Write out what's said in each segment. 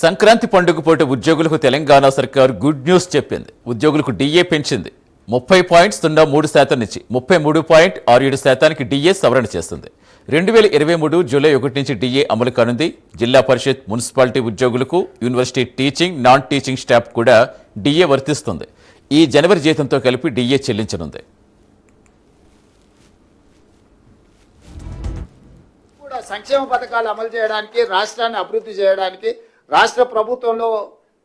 సంక్రాంతి పండుగ పూట ఉద్యోగులకు తెలంగాణ సర్కార్ గుడ్ న్యూస్ చెప్పింది. ఉద్యోగులకు డిఏ పెంచింది. ముప్పై పాయింట్ సున్నా మూడు శాతం నుంచి ముప్పై మూడు పాయింట్ ఆరు ఏడు శాతానికి డిఏ సవరణ చేస్తుంది. రెండు వేల ఇరవై మూడు జూలై ఒకటి నుంచి డిఏ అమలు కానుంది. జిల్లా పరిషత్ మున్సిపాలిటీ ఉద్యోగులకు university teaching non teaching staff కూడా డిఏ వర్తిస్తుంది. ఈ జనవరి జీతంతో కలిపి డిఏ చెల్లించనుంది. సంక్షేమ పథకాలు అమలు చేయడానికి రాష్ట్రాన్ని అభివృద్ధి చేయడానికి రాష్ట్ర ప్రభుత్వంలో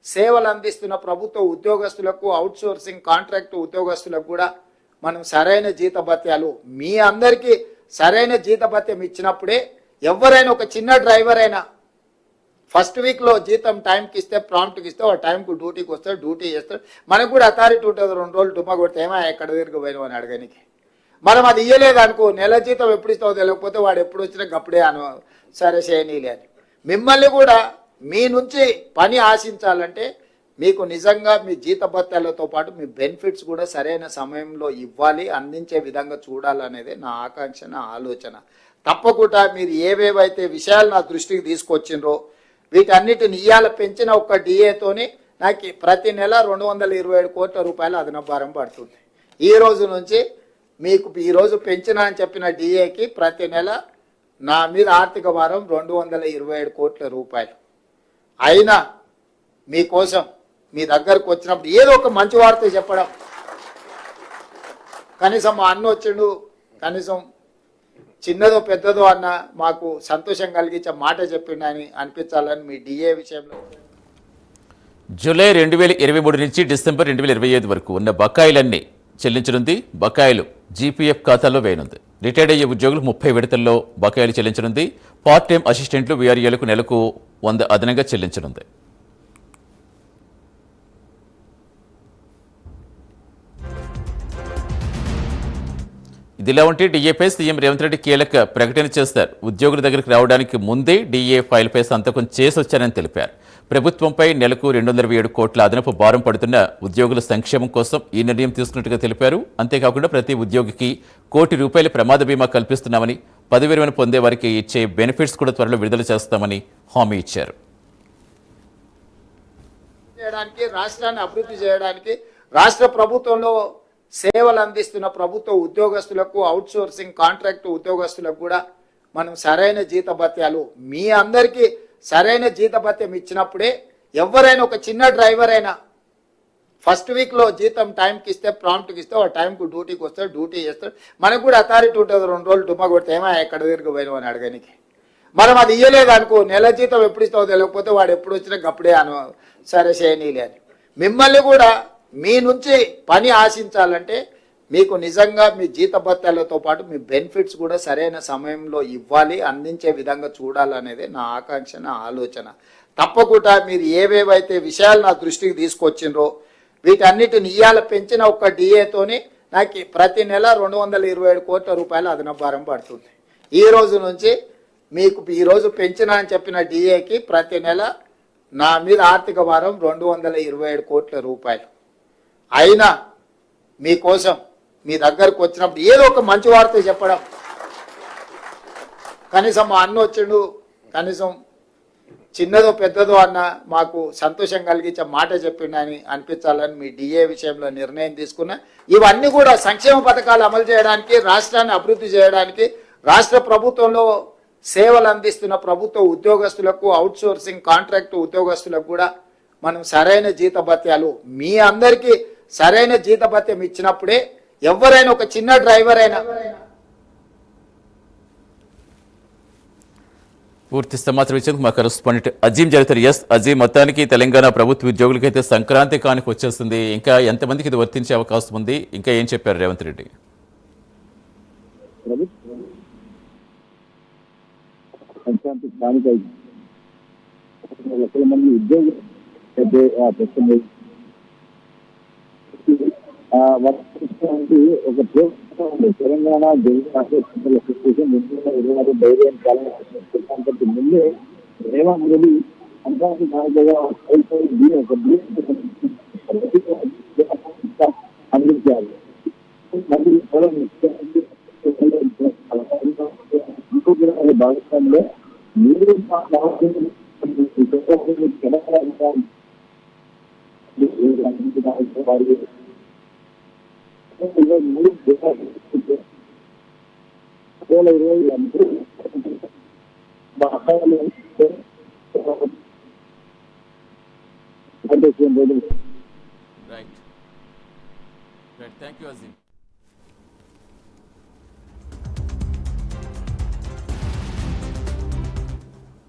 సేవలు అందిస్తున్న ప్రభుత్వ ఉద్యోగస్తులకు అవుట్సోర్సింగ్ కాంట్రాక్ట్ ఉద్యోగస్తులకు కూడా మనం సరైన జీతభత్యాలు మీ అందరికీ సరైన జీతభత్యం ఇచ్చినప్పుడే ఎవరైనా ఒక చిన్న డ్రైవర్ అయినా ఫస్ట్ వీక్లో జీతం టైంకి ఇస్తే ప్రాంప్ట్కి ఇస్తే ఆ టైంకు డ్యూటీకి వస్తాడు డ్యూటీ చేస్తాడు. మనకు కూడా అథారిటీ ఉంటుంది రెండు రోజులు డుమ్మ కొడితే ఏమో ఎక్కడ దగ్గరికి పోయినావు అని అడగనికి. మనం అది ఇయ్యలేదు అనుకో నెల జీతం ఎప్పుడు ఇస్తావో తెలియకపోతే వాడు ఎప్పుడు వచ్చినా గప్పుడే అను సరే చేయనీలే అని. మిమ్మల్ని కూడా మీ నుంచి పని ఆశించాలంటే మీకు నిజంగా మీ జీతభత్యాలతో పాటు మీ బెనిఫిట్స్ కూడా సరైన సమయంలో ఇవ్వాలి అందించే విధంగా చూడాలనేది నా ఆకాంక్ష నా ఆలోచన. తప్పకుండా మీరు ఏవేవైతే విషయాలు నా దృష్టికి తీసుకొచ్చిండ్రో వీటన్నిటిని ఇయ్యాల పెంచిన ఒక్క డిఏతోని నాకు ప్రతి నెల రెండు వందల ఇరవై ఏడు కోట్ల రూపాయలు అదన భారం పడుతుంది. ఈ రోజు నుంచి మీకు ఈరోజు పెంచిన అని చెప్పిన డిఏకి ప్రతి నెల నా మీద ఆర్థిక భారం రెండు వందల ఇరవై ఏడు కోట్ల రూపాయలు. అయినా మీకోసం మీ దగ్గరకు వచ్చినప్పుడు ఏదో ఒక మంచి వార్త చెప్పడం. కనీసం మా అన్న వచ్చిండు కనీసం చిన్నదో పెద్దదో అన్న మాకు సంతోషం కలిగించే మాట చెప్పిండు అని అనిపించాలని మీ డిఏ విషయంలో. జూలై రెండు వేల ఇరవై మూడు నుంచి డిసెంబర్ రెండు వేల ఇరవై ఐదు వరకు ఉన్న బకాయిలన్నీ చెల్లించనుంది. బకాయిలు జీపీఎఫ్ ఖాతాలో వేయనుంది. రిటైర్డ్ అయ్యే ఉద్యోగులు ముప్పై విడతల్లో బకాయిలు చెల్లించనుంది. పార్ట్ టైం అసిస్టెంట్లు వీఆర్ఏలకు నెలకు వంద అదనంగా చెల్లించనుంది. ఇదిలా ఉంటే డీఏపై సీఎం రేవంత్ రెడ్డి కీలక ప్రకటన చేస్తారు. ఉద్యోగుల దగ్గరికి రావడానికి ముందే డీఏ ఫైల్పై సంతకం చేసొచ్చారని తెలిపారు. ప్రభుత్వంపై నెలకు రెండు వందల ఏడు కోట్ల అదనపు భారం పడుతున్న ఉద్యోగుల సంక్షేమం కోసం ఈ నిర్ణయం తీసుకున్నట్టుగా తెలిపారు. అంతేకాకుండా ప్రతి ఉద్యోగికి కోటి రూపాయల ప్రమాద బీమా కల్పిస్తున్నామని పదవి విరమణ పొందే వారికి ఇచ్చే బెనిఫిట్స్ కూడా త్వరలో విడుదల చేస్తామని హామీ ఇచ్చారు. చేయడానికి రాష్ట్రాన్ని అభివృద్ధి చేయడానికి రాష్ట్ర ప్రభుత్వంలో సేవలు అందిస్తున్న ప్రభుత్వ ఉద్యోగస్తులకు అవుట్ సోర్సింగ్ కాంట్రాక్ట్ ఉద్యోగస్తులకు కూడా మనం సరైన జీతభత్యాలు మీ అందరికీ సరైన జీతభత్యం ఇచ్చినప్పుడే ఎవరైనా ఒక చిన్న డ్రైవర్ అయినా ఫస్ట్ వీక్లో జీతం టైంకి ఇస్తే ప్రాంప్ట్కి ఇస్తే వాడు టైంకు డ్యూటీకి వస్తాడు డ్యూటీ చేస్తాడు. మనకు కూడా అథారిటీ ఉంటుంది రెండు రోజులు డుమ్మా కొడితే ఏమో ఎక్కడ దగ్గరికి పోయినావు అని అడగనికి. మనం అది ఇయ్యలేదు అనుకో నెల జీతం ఎప్పుడు ఇస్తావో తెలియకపోతే వాడు ఎప్పుడు వచ్చినా గప్పుడే అను సరే చేయనీలే అని. మిమ్మల్ని కూడా మీ నుంచి పని ఆశించాలంటే మీకు నిజంగా మీ జీతభత్యాలతో పాటు మీ బెనిఫిట్స్ కూడా సరైన సమయంలో ఇవ్వాలి అందించే విధంగా చూడాలనేది నా ఆకాంక్ష నా ఆలోచన. తప్పకుండా మీరు ఏవేవైతే విషయాలు నా దృష్టికి తీసుకొచ్చిండ్రో వీటన్నిటిని ఇయ్యాల పెంచిన ఒక్క డిఏతోని నాకు ప్రతి నెల రెండు వందల ఇరవై ఏడు కోట్ల రూపాయల అదనభారం భారం పడుతుంది. ఈ రోజు నుంచి మీకు ఈరోజు పెంచిన అని చెప్పిన డిఏకి ప్రతి నెల నా మీద ఆర్థిక భారం రెండు వందల ఇరవై ఏడు కోట్ల రూపాయలు. అయినా మీకోసం మీ దగ్గరకు వచ్చినప్పుడు ఏదో ఒక మంచి వార్త చెప్పడం. కనీసం మా అన్న వచ్చిండు కనీసం చిన్నదో పెద్దదో అన్న మాకు సంతోషం కలిగించే మాట చెప్పిండని అనిపించాలని మీ డిఏ విషయంలో నిర్ణయం తీసుకున్నా. ఇవన్నీ కూడా సంక్షేమ పథకాలు అమలు చేయడానికి రాష్ట్రాన్ని అభివృద్ధి చేయడానికి రాష్ట్ర ప్రభుత్వంలో సేవలు అందిస్తున్న ప్రభుత్వ ఉద్యోగస్తులకు అవుట్ సోర్సింగ్ కాంట్రాక్ట్ ఉద్యోగస్తులకు కూడా మనం సరైన జీతభత్యాలు మీ అందరికీ సరైన జీతభత్యం ఇచ్చినప్పుడే ఎవరైనా ఒక చిన్న డ్రైవర్ అయినా పూర్తి సమాచారం ఇచ్చేందుకు మా కరెస్పాండెంట్ అజీం జరుగుతారు. ఎస్ అజీం మొత్తానికి తెలంగాణ ప్రభుత్వ ఉద్యోగులకైతే సంక్రాంతి కానికి వచ్చేస్తుంది. ఇంకా ఎంతమందికి ఇది వర్తించే అవకాశం ఉంది? ఇంకా ఏం చెప్పారు రేవంత్ రెడ్డి? సంక్రాంతి స్థానిక లక్షల మంది ఉద్యోగులు అయితే ప్రస్తుతం వర్తించడానికి ఒక ప్రోగ్రాం ఉంది తెలంగాణ జగన్ అసోసియేషన్ అసోసియేషన్ రెండు వేల ఇరవై ఆరు డైరీ అండ్ పాలన ప్రస్తుతానికి ముందే రేవంత్ రెడ్డి సంక్రాంతి కానుకగా దీని ఒక అందించారు. మంత్రి భాగస్వామ్యంలో మీరు Telangana Right. Right. Thank you, Azim.